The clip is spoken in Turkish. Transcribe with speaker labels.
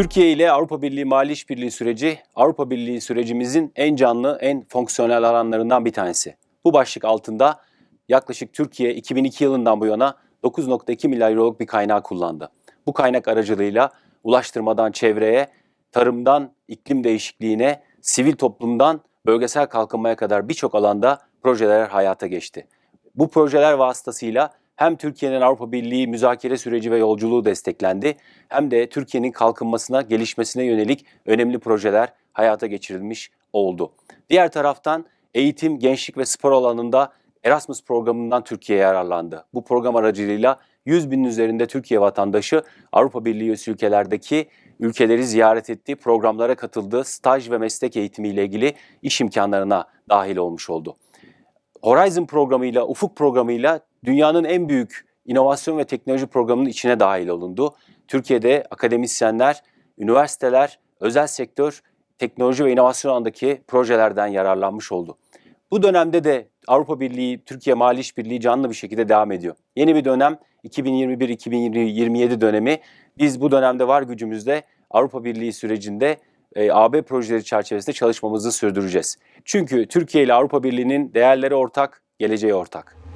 Speaker 1: Türkiye ile Avrupa Birliği mali işbirliği süreci Avrupa Birliği sürecimizin en canlı, en fonksiyonel alanlarından bir tanesi. Bu başlık altında yaklaşık Türkiye 2002 yılından bu yana 9.2 milyar euroluk bir kaynağı kullandı. Bu kaynak aracılığıyla ulaştırmadan çevreye, tarımdan iklim değişikliğine, sivil toplumdan bölgesel kalkınmaya kadar birçok alanda projeler hayata geçti. Bu projeler vasıtasıyla hem Türkiye'nin Avrupa Birliği müzakere süreci ve yolculuğu desteklendi hem de Türkiye'nin kalkınmasına, gelişmesine yönelik önemli projeler hayata geçirilmiş oldu. Diğer taraftan eğitim, gençlik ve spor alanında Erasmus programından Türkiye yararlandı. Bu program aracılığıyla 100 binin üzerinde Türkiye vatandaşı Avrupa Birliği üyesi ülkelerdeki ülkeleri ziyaret etti, programlara katıldı, staj ve meslek eğitimiyle ilgili iş imkanlarına dahil olmuş oldu. Horizon programıyla, Ufuk programıyla dünyanın en büyük inovasyon ve teknoloji programının içine dahil olundu. Türkiye'de akademisyenler, üniversiteler, özel sektör, teknoloji ve inovasyon alandaki projelerden yararlanmış oldu. Bu dönemde de Avrupa Birliği, Türkiye Mali İşbirliği canlı bir şekilde devam ediyor. Yeni bir dönem 2021-2027 dönemi. Biz bu dönemde var gücümüzde Avrupa Birliği sürecinde e, AB projeleri çerçevesinde çalışmamızı sürdüreceğiz. Çünkü Türkiye ile Avrupa Birliği'nin değerleri ortak, geleceği ortak.